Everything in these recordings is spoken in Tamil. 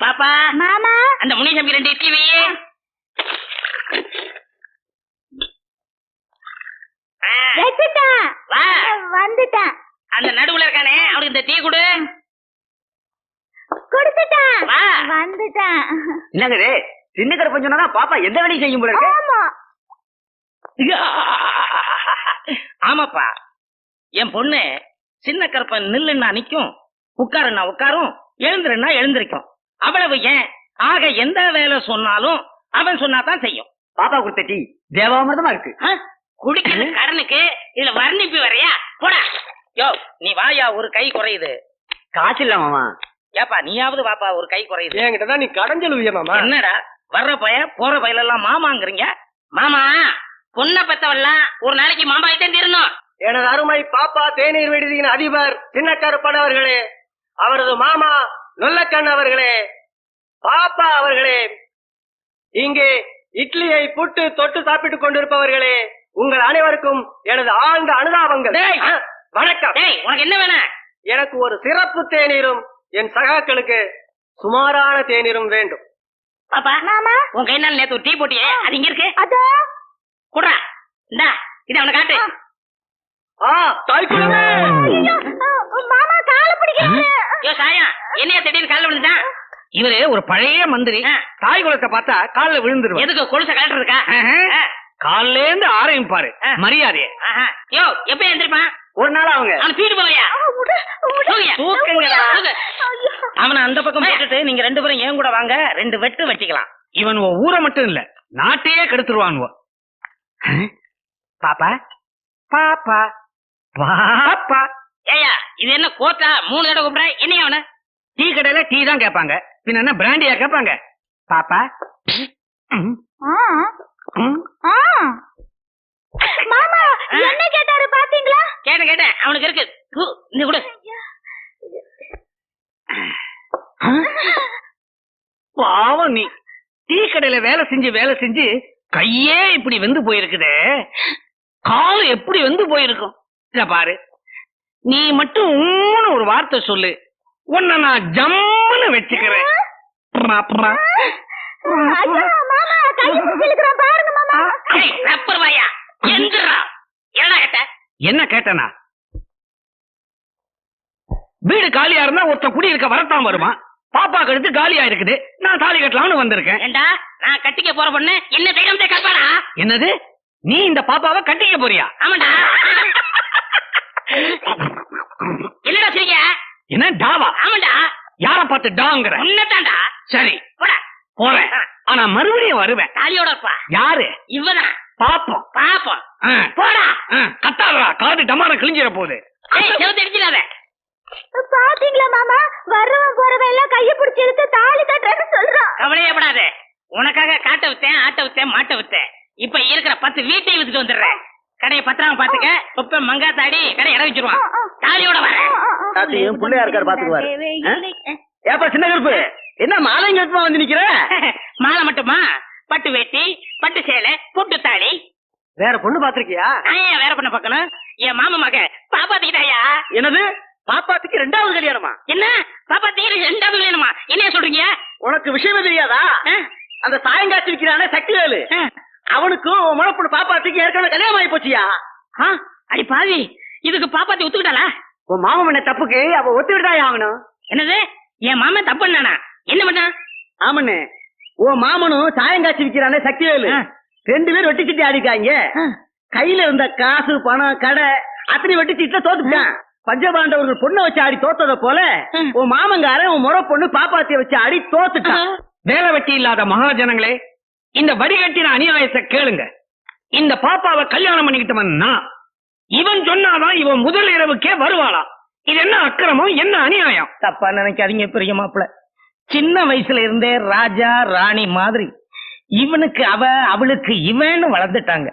பாப்பா. மாமா. அந்த முனிசாமி ரெண்டு இட்லி வச்சுட்டேன். வா. வந்துட்டேன். அந்த நடுவுல இருக்கானே அவனுக்கு இந்த டீ கொடு. கொடுத்துட்டேன். வா. வந்துட்டேன். என்னங்க இது? சின்ன கருப்பன் சொன்னாதான் பாப்பா எந்த வேலையும் செய்யும் போல இருக்கு? ஆமா. ஆமாப்பா. என் பொண்ணு சின்ன கருப்பன் நில்லுன்னா நிக்கும் உட்காருன்னா உட்காரும் எழுந்துருன்னா எழுந்திருக்கும். அவ்வளவு ஏன்? ஆக எந்த வேலை சொன்னாலும் அவன் சொன்னாதான் செய்யும். பாப்பா கொடுத்த டீ தேவாமிர்தமா இருக்கு. ஆ? குடிக்கிறது கடனுக்கு இதுல வர்ணிப்பு வரையா? போடா. யோ நீ வாயா ஒரு கை குறையுது. காசு இல்ல மாமா. ஏப்பா நீயாவது வாப்பா ஒரு கை குறையுது. என்கிட்ட தான் நீ கடன் சொல்லுவிய மாமா? என்னடா வர்ற பய போற பயில எல்லாம் மாமாங்கிறீங்க? மாமா பொண்ணை பெத்தவெல்லாம் ஒரு நாளைக்கு மாமா தான் தீரணும் எனது அருமை பாப்பா தேநீர் விடுதியின் அதிபர் சின்னக்கருப்பன் அவர்களே அவரது மாமா நொல்லக்கண் அவர்களே பாப்பா அவர்களே இங்கே இட்லியை புட்டு தொட்டு சாப்பிட்டுக் கொண்டிருப்பவர்களே உங்கள் அனைவருக்கும் எனது ஆழ்ந்த அனுதாபங்கள். வணக்கம். உனக்கு என்ன வேணும் எனக்கு ஒரு சிறப்பு தேநீரும் என் சகாக்களுக்கு சுமாரான தேநீரும் வேண்டும். பாப்பா மாமா உன் கை நாள் நேத்து ஒரு டீ போட்டியே அது இங்க இருக்கு. அதோ? குடுறா இந்தா இத அவனை காட்டு. ஆ தாய் ஐயோ, மாமா கால பிடிக்கிறாரு. யோ சாயா என்னைய திடீர்னு கால்ல விழுந்துட்டான் இவரு ஒரு பழைய மந்திரி. தாய் குலத்தை பார்த்தா கால்ல விழுந்துருவார். எதுக்கு கொலுசை கலட்டுறதுக்கா கால்ல இருந்து ஆரம்பிப்பாரு. மரியாதைய. ஆஹா. யோ எப்ப எந்திரிப்பான் ஒரு நாள் அவங்க அவன் தூக்கிட்டு போவையா. அவனை அந்த பக்கம் போட்டுட்டு நீங்க ரெண்டு பேரும் ஏன் கூட வாங்க ரெண்டு வெட்டு வெட்டிக்கலாம் இவன் ஊரை மட்டும் இல்ல நாட்டையே கெடுத்துருவான் பாப்பா? பாப்பா. பாப்பா. ஏயா இது என்ன கோட்டா மூணு தடவை கூப்பிடுற? என்னையா அவன டீ கடையில டீ தான் கேட்பாங்க. பின்ன என்ன பிராண்டியா கேட்பாங்க? பாப்பா. மாமா என்ன கேட்டாரு பாத்தீங்களா? கேட்டேன் கேட்டேன். அவனுக்கு இருக்கு. தூ, இந்த கொடு. பாவம் நீ. டீ கடையில வேலை செஞ்சு வேலை செஞ்சு கையே இப்படி வெந்து போயிருக்குதே. கால் எப்படி வெந்து போயிருக்கும்? இத பாரு. நீ மட்டும் ஊன்னு ஒரு வார்த்தை சொல்லு. உன்னை நான் ஜம்முன்னு வச்சுக்கிறேன். என்ன கேட்டனா? வீடு காலியா இருந்தா ஒருத்த குடி இருக்க வரத்தான் வருமா? பாப்பா கழுத்து காலியா இருக்குது. நான் தாலி கட்டலாம்னு வந்திருக்கேன். ஏண்டா நான் கட்டிக்க போற பொண்ணு என்ன கற்பாடா என்னது? நீ இந்த பாப்பாவை கட்டிக்க போறியா? ஆமாண்டா. என்னடா சிரிக்க என்ன டாவா? ஆமாண்டா. யார பார்த்து டாங்கிற? உன்னதாண்டா சரி போடா. போறேன். ஆனா மறுபடியும் வருவேன். தாலியோட இருப்பா. யாரு? இவதான் பாப்போம். பாப்போம். போடா. ஆ, கத்தாதடா. காது டமார கிழிஞ்சிட போகுது. அடிச்சிடாத பாத்தீங்களா மாமா? வர்றவன் போறவன் எல்லாம் கையை பிடிச்சு இழுத்து தாலி கட்டுறேன்னு சொல்றான் கவலையே படாத. உனக்காக காட்ட வித்தேன் ஆட்ட வித்தேன் மாட்ட வித்தேன். இப்ப இருக்கிற பத்து வீட்டையும் வித்துட்டு வந்துடுறேன். கடையை பத்திரமா பாத்துக்க இப்ப மங்கா தாடி கடை இடம் வச்சிருவான். தாலியோட வரேன் தாத்தி, என் பிள்ளையா இருக்காரு, பாத்துக்குவாரு. ஏப்பா சின்ன கருப்பு. என்ன மாலைங்க வந்து நிக்கிற? மாலை மட்டுமா? பட்டு வேட்டி பட்டு சேலை புட்டு தாலி. வேற பொண்ணு பாத்திருக்கியா ஏன் வேற பண்ண பார்க்கணும்? என் மாமா மக பாப்பாத்திக்கிட்டாயா? என்னது? பாப்பாத்துக்கு ரெண்டாவது கல்யாணமா? என்ன? பாப்பாத்திக்கு ரெண்டாவது வேணுமா என்னைய சொல்றீங்க? உனக்கு விஷயமே தெரியாதா? ஆ? அந்த சாயங்காட்சி விக்கிறானே சக்திவேலு. ஆ. அவனுக்கும் உன் முளப்பொண்ணு பாப்பாத்துக்கு ஏற்கனவே கல்யாணம் ஆகி போச்சியா ஆ, அடி பாவி. இதுக்கு பாப்பாத்தி ஒத்துக்கிட்டாளா? உன் மாமன் பண்ண தப்புக்கு அவ ஒத்துக்கிட்டாய் ஆகணும் என்னது? என் மாமன் தப்பு பண்ணானா என்ன பண்ணான் ஆமண்ணே உன் மாமனும் சாயங்காட்சி விக்கிறானே சக்திவேலு. ரெண்டு பேரும் வெட்டி சீட்டு ஆடிக்காங்க கையில இருந்த காசு பணம் கடை அத்தனை வெட்டி சீட்டுல தோத்துட்டான். பஞ்சபாண்டவர்கள் பொண்ணை வச்சு ஆடி தோத்தத போல. உன் மாமங்காரன் உன் முறை பொண்ணு பாப்பாத்திய வச்சு ஆடி தோத்துட்டான். வேலை வெட்டி இல்லாத மகாஜனங்களே இந்த வடிகட்டின அநியாயத்தை கேளுங்க. இந்த பாப்பாவை கல்யாணம் பண்ணிக்கிட்டவன்னா இவன் சொன்னாதான் இவன் முதல் இரவுக்கே வருவாளா இது என்ன அக்கிரமம்? என்ன அநியாயம்? தப்பா நினைக்காதீங்க பெரிய மாப்பிள. சின்ன வயசுல இருந்தே ராஜா ராணி மாதிரி இவனுக்கு அவ அவளுக்கு இவன்னு வளர்ந்துட்டாங்க.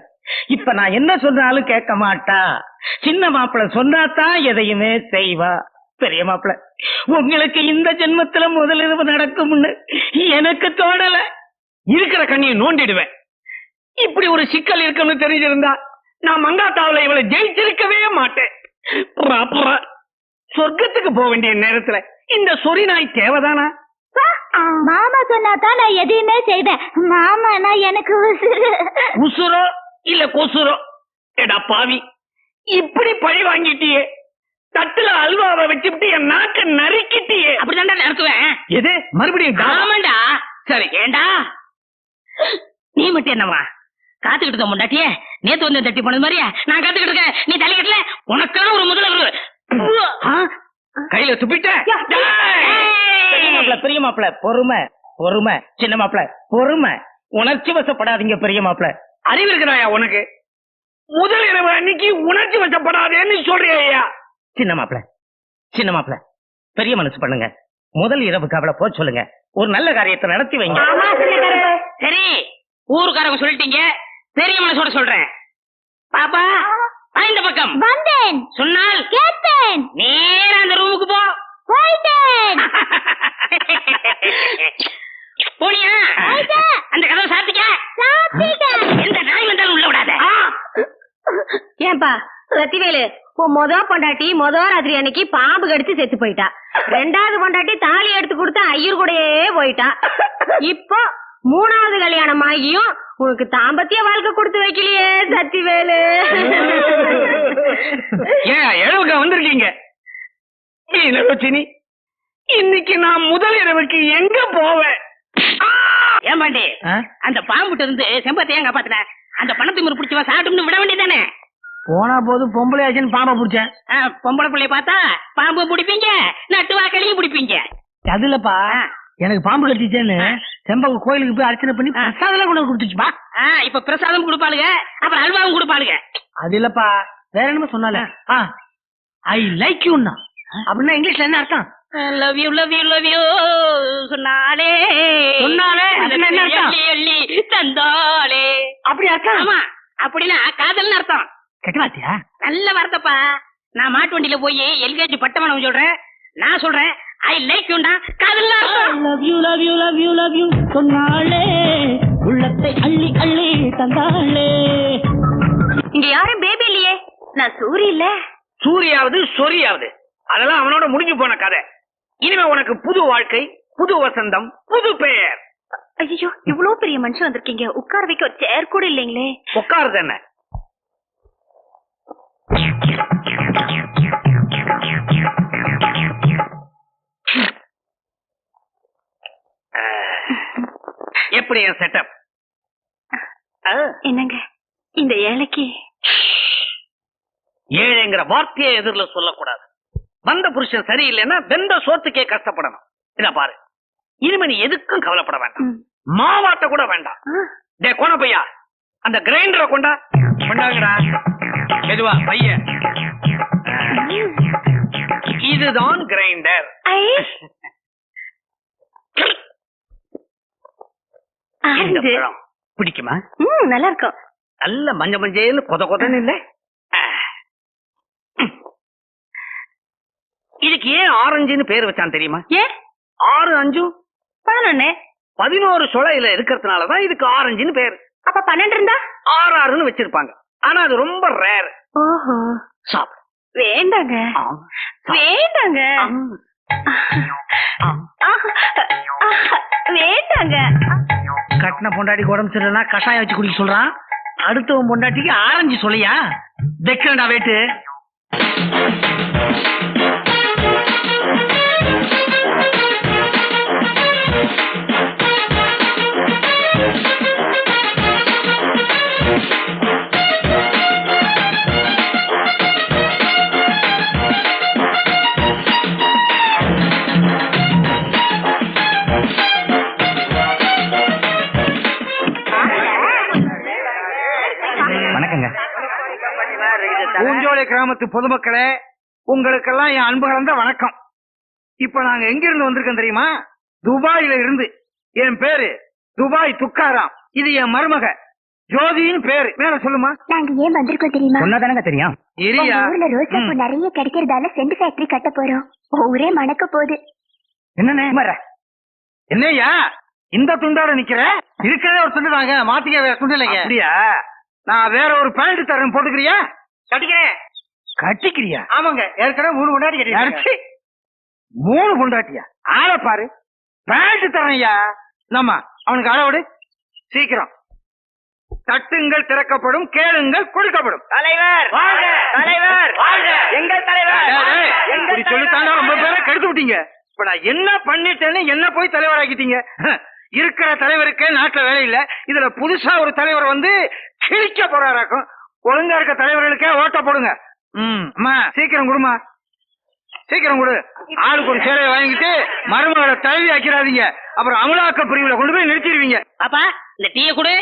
இப்ப நான் என்ன சொன்னாலும் கேட்க மாட்டா. சின்ன மாப்பிள சொன்னாதான் எதையுமே செய்வா. பெரிய மாப்பிள உங்களுக்கு இந்த ஜென்மத்துல முதலிரவு நடக்கும்னு எனக்கு தோணல. இருக்கிற கண்ணியை நோண்டிடுவேன். இப்படி ஒரு சிக்கல் இருக்குன்னு தெரிஞ்சிருந்தா நான் மங்காத்தாவுல இவளை ஜெயிச்சிருக்கவே மாட்டேன். சொர்க்கத்துக்கு போக வேண்டிய நேரத்துல இந்த சொறி நாய் தேவைதானா? மாமா சொன்னா தான் நான் எதையுமே செய்வேன். மாமா நான் எனக்கு உசுரு உசுரோ இல்ல கொசுரோ? எடா பாவி. இப்படி பழி வாங்கிட்டியே. தட்டுல அல்வாவை வச்சுட்டு என் நாக்க நறுக்கிட்டியே. அப்படிதான்டா நடத்துவேன் எது? மறுபடியும் ஆமாண்டா. சரி ஏண்டா? நீ மட்டும் என்னவா காத்துக்கிட்டு இருக்க முண்டாட்டியே? நேத்து வந்து தட்டி போனது மாதிரியா? நான் காத்துக்கிட்டு இருக்கேன். நீ தள்ளி கட்டல? உனக்கெல்லாம் ஒரு முதல்வர் கையில துப்பிட்ட? பெரிய மாப்பிள பொறுமை பொறுமை. சின்ன மாப்பிள பொறுமை. உணர்ச்சி வசப்படாதீங்க பெரிய மாப்பிள. அறிவு இருக்கிறாயா உனக்கு? முதல் இரவு அன்னைக்கு உணர்ச்சி வசப்படாதேன்னு சொல்றியா சின்ன மாப்பிள சின்ன மாப்பிள. பெரிய மனசு பண்ணுங்க. முதல் இரவுக்கு அவளை போக சொல்லுங்க. ஒரு நல்ல காரியத்தை நடத்தி வைங்க. சரி ஊருக்காரங்க சொல்லிட்டீங்க பெரிய மனசோட சொல்றேன். பாப்பா இந்த பக்கம். வந்தேன். சொன்னால் கேட்டேன். நேரா அந்த ரூமுக்கு போ. போயிட்டேன். போனியா. அந்த கதவை சாத்திக்க. எந்த நாய் வந்தாலும் உள்ள விடாத. ஏன்பா சத்திவேலு உன் மொத பொண்டாட்டி மொத ராத்திரி அன்னைக்கு பாம்பு கடிச்சு செத்து போயிட்டா. ரெண்டாவது பொண்டாட்டி தாலி எடுத்து கொடுத்து ஐயர் கூடயே போயிட்டா. இப்போ மூணாவது கல்யாணம் ஆகியும் உனக்கு தாம்பத்திய வாழ்க்கை கொடுத்து வைக்கலையே சத்திவேலு. ஏன் எழுவுக்க வந்திருக்கீங்க? இன்னைக்கு நான் முதல் இரவுக்கு எங்க போவேன்? ஏன் பாண்டி? அந்த பாம்புட்ட இருந்து செம்பத்தை ஏன் காப்பாத்தின? அந்த பணத்தை முறை பிடிச்சவா சாப்பிட்டு விட வேண்டியதானே போனா போது பொம்பளை ஆச்சுன்னு பாம்பை பிடிச்சேன். பொம்பளை பிள்ளைய பார்த்தா பாம்பு பிடிப்பீங்க நட்டுவா களியும் பிடிப்பீங்க. அதுலப்பா. எனக்கு பாம்பு கட்டிச்சேன்னு செம்பக கோயிலுக்கு போய் அர்ச்சனை பண்ணி பிரசாதம் கொண்டு கொடுத்துச்சுப்பா இப்ப பிரசாதம் கொடுப்பாளுங்க அப்புறம் அல்வாவும் கொடுப்பாளுங்க அது இல்லப்பா வேற என்னமோ சொன்னால ஐ லைக் யூன்னா அப்படின்னா இங்கிலீஷ்ல என்ன அர்த்தம்? Love you love you love you சொன்னாலே சொன்னாலே? என்ன அர்த்தம்? எள்ளி தந்தாளே. அப்படி அர்த்தம்? ஆமா அப்படின்னா காதல்னு அர்த்தம். கெட்ட வார்த்தையா? நல்ல வார்த்தைப்பா. நான் மாட்டு வண்டியில போய் எல்கேஜி பட்டமணம் சொல்றேன். நான் சொல்றேன் ஐ லைக் யூண்டா காதல் love you love you love you love you சொன்னாளே உள்ளத்தை அள்ளி அள்ளி தந்தாளே. இங்க யாரும் பேபி இல்லையே. நான் சூரி இல்ல. சூரியாவது சொரியாவது. அதெல்லாம் அவனோட முடிஞ்சு போன கதை. இனிமே உனக்கு புது வாழ்க்கை புது வசந்தம் புது பெயர். ஐயோ இவ்வளவு பெரிய மனுஷன் வந்திருக்கீங்க. உட்கார வைக்க ஒரு சேர் கூட இல்லைங்களே. உட்காருது என்ன? எப்படி என் செட்டப் என்னங்க? இந்த ஏழைக்கு ஏழைங்கிற வார்த்தையை எதிரில் சொல்லக்கூடாது. வந்த புருஷன் சரியில்லைன்னா வெந்த சோத்துக்கே கஷ்டப்படணும். இத பாரு. இனிமே நீ எதுக்கும் கவலைப்பட வேண்டாம். மாவாட்ட கூட வேண்டாம். டே கோண பையா. அந்த கிரைண்டரை கொண்டா. கொண்டாங்கடா. மெதுவா பைய. இதுதான் கிரைண்டர். இந்த ஆரஞ்சு. பழம் பிடிக்குமா? ம், நல்லா இருக்கும் நல்ல மஞ்ச மஞ்சேன்னு கொத கொதன்னு இல்ல? இதுக்கு ஏன் ஆரஞ்சுன்னு பேர் வச்சான் தெரியுமா? ஏன் ஆறு அஞ்சும் பதினொன்னு. பதினோரு சுளையில இருக்கிறதுனாலதான் இதுக்கு ஆரஞ்சுன்னு பேர். அப்ப பன்னெண்டு இருந்தா? ஆறு ஆறுன்னு வச்சிருப்பாங்க. ஆனா அது ரொம்ப ரேர் ஓஹோ. சாப்பிடு. வேண்டாங்க. வேண்டாங்க. ஆஹா, கட்டின பொண்டாட்டிக்கு உடம்பு சரியில்லைனா கஷாயம் வச்சு குடிக்க சொல்றான். அடுத்தவன் பொண்டாட்டிக்கு ஆரஞ்சு சொல்லியா? வெக்கண்டா வேட்டு கிராமத்து பொதுமக்களே உங்களுக்கெல்லாம் என் அன்பு கலந்த வணக்கம். இப்ப நாங்க எங்க இருந்து வந்திருக்கோம் தெரியுமா? துபாயில இருந்து. என் பேரு துபாய் துக்காராம். இது என் மருமக. ஜோதியின் பேரு. மேல சொல்லுமா? நாங்க ஏன் வந்திருக்கோம் தெரியுமா? சொன்னாதானங்க தெரியும். இரியா. ஊர்ல ரோசா பூ நிறைய கிடைக்கிறதால செண்டு ஃபேக்டரி கட்ட போறோம். ஊரே மணக்க போகுது. என்னண்ணே? என்னய்யா? இந்த துண்டோட நிக்கிற? இருக்கிறதே ஒரு துண்டு தாங்க. மாத்திக்க வேற துண்டு இல்லைங்க. அப்படியா? நான் வேற ஒரு பேண்ட் தரேன் போட்டுக்கிறியா? கட்டிக்கிறேன். கட்டிக்கிறியா? ஆமாங்க. ஏற்கனவே மூணு பொண்டாட்டி கட்டி மூணு பொண்டாட்டியா? ஆள பாரு. பேண்ட் தரேன் ஐயா. நம்ம அவனுக்கு அளவிடு சீக்கிரம். தட்டுங்கள் திறக்கப்படும் கேளுங்கள் கொடுக்கப்படும். தலைவர்! தலைவர்! எங்கள் தலைவர்! சொல்லித்தாண்டா ரொம்ப பேரை கெடுத்து விட்டீங்க. இப்ப நான் என்ன பண்ணிட்டேன்னு என்ன போய் தலைவராக்கிட்டீங்க? இருக்கிற தலைவருக்கே நாட்டுல வேலை இல்ல. இதுல புதுசா ஒரு தலைவர் வந்து கிழிக்க போறாராக்கும் ஒழுங்கா இருக்க தலைவர்களுக்கே ஓட்ட போடுங்க. ம் அம்மா சீக்கிரம் கொடுமா சீக்கிரம் கொடு. ஆளுக்கு ஒரு சேலையை வாங்கிட்டு மருமகளை தழுவி ஆக்கிறாதீங்க அப்புறம் அமலாக்க பிரிவுல கொண்டு போய் நிறுத்திடுவீங்க. பாப்பா இந்த டீய கொடு.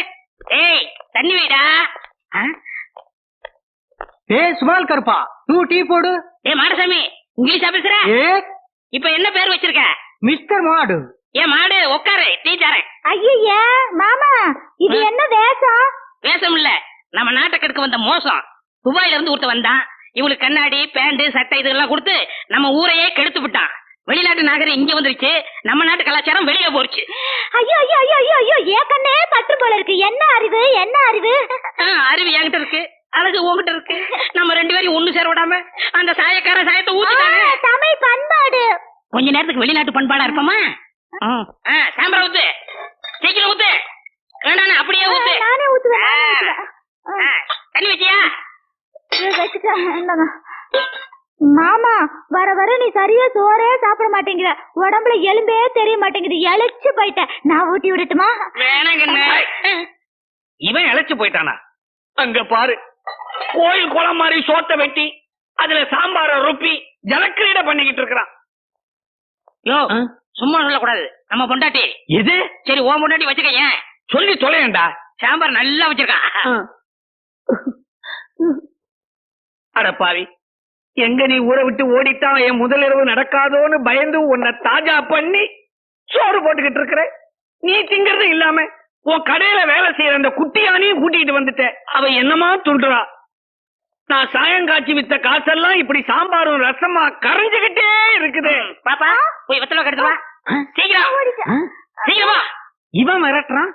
ஏய் தண்ணி வைடா. ஏ சுமால் கருப்பா டூ டீ போடு. ஏ மாடசாமி இங்கிலீஷா பேசுற? ஏ இப்ப என்ன பேர் வச்சிருக்க? மிஸ்டர் மாடு. ஏ மாடு உட்காரு டீ தரேன். ஐயா மாமா இது என்ன வேஷம்? வேஷம் இல்ல நம்ம நாட்டுக்கு வந்த மோசம். துபாயில இருந்து ஒருத்த வந்தான். இவளுக்கு கண்ணாடி பேண்ட் சட்டை இதெல்லாம் கொடுத்து நம்ம ஊரையே கெடுத்து விட்டான். வெளிநாட்டு நாகரம் இங்க வந்துருச்சு. நம்ம நாட்டு கலாச்சாரம் வெளியே போச்சு. ஐயோ ஐயோ ஐயோ ஐயோ ஐயோ ஏற்கனவே பட்டு போல இருக்கு. என்ன அறிவு? என்ன அறிவு? அறிவு என்கிட்ட இருக்கு. அழகு உங்ககிட்ட இருக்கு. நம்ம ரெண்டு பேரும் ஒண்ணு சேர விடாம அந்த சாயக்கார சாயத்தை ஆ, ஊத்திட்டானே தமிழ் பண்பாடு. கொஞ்ச நேரத்துக்கு வெளிநாட்டு பண்பாடா இருப்போமா? ஆ, சாம்பார் ஊத்து. சீக்கிரம் ஊத்து. வேணாண்ணா அப்படியே ஊத்து. நானே ஊத்துவேன் தண்ணி வச்சியா? வச்சுட்டேன், இந்தாங்க. மாமா வர வர நீ சரியா சோறே சாப்பிட மாட்டேங்கிற. உடம்புல எலும்பே தெரிய மாட்டேங்குது. எழைச்சு போயிட்ட நான் ஊட்டி விடட்டுமா? இவன் இழைச்சு போயிட்டானா? அங்க பாரு. கோயில் குளம் மாதிரி சோத்தை வெட்டி அதுல சாம்பார ருப்பி ஜலக்கிரீட பண்ணிக்கிட்டு இருக்கிறான். யோ சும்மா சொல்லக்கூடாது. நம்ம பொண்டாட்டி. எது? சரி ஓ பொண்டாட்டி வச்சுக்க ஏன்? சொல்லி தொலையண்டா. சாம்பார் நல்லா வச்சிருக்கான். அட பாவி. எங்க நீ ஊரை விட்டு ஓடிட்டான் என் முதலிரவு நடக்காதோன்னு பயந்து உன்னை தாஜா பண்ணி சோறு போட்டுக்கிட்டு இருக்கிற? நீ திங்கிறது இல்லாம உன் கடையில வேலை செய்யற அந்த குட்டியானையும் கூட்டிட்டு வந்துட்ட அவ என்னமா துண்டுறா நான் சாயங்காட்சி வித்த காசெல்லாம் இப்படி சாம்பாரும் ரசமா கரைஞ்சுகிட்டே இருக்குது. பாப்பா போய் வெத்தலை கெடுத்து வா. சீக்கிரம். சீக்கிரமா இவன் மிரட்டுறான்.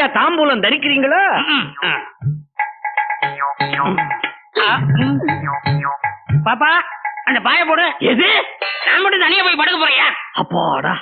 ஐயா தாம்பூலம் தரிக்கிறீங்களா? பாப்பா அந்த பாய போடு. எது? நான் மட்டும் தனியா போய் படுக்க போறியா அப்பாடா.